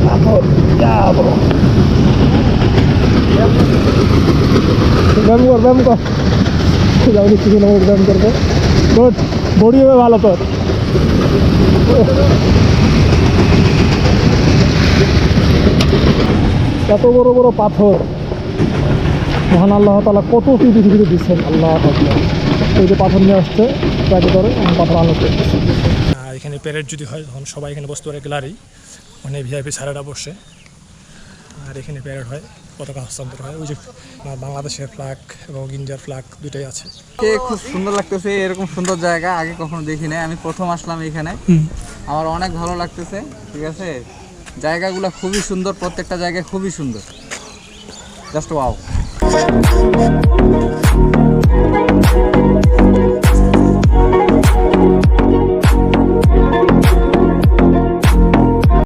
পাথর যাব ব্যায়াম কর ব্যায়াম কর যাও কিছু না ব্যায়াম করবে গুড বডি হবে ভালো তোর এত বড় বড় পাথর মহান আল্লাহ তালা কত কি পৃথিবীতে দিচ্ছেন আল্লাহ এই যে পাথর নিয়ে আসছে করে আমি পাথর আর এখানে প্যারেড যদি হয় তখন সবাই এখানে বসতে পারে গ্যালারি। মানে ভিআইপি ছাড়ারা বসে। আর এখানে প্যারেড হয় পতাকা হস্তান্তর হয়। ওই যে বাংলাদেশের ফ্ল্যাগ এবং ইন্ডিয়ার ফ্ল্যাগ দুটাই আছে। কে খুব সুন্দর লাগতেছে এরকম সুন্দর জায়গা আগে কখনো দেখি নাই। আমি প্রথম আসলাম এখানে। আমার অনেক ভালো লাগতেছে ঠিক আছে? জায়গাগুলো খুবই সুন্দর প্রত্যেকটা জায়গা খুবই সুন্দর। Just wow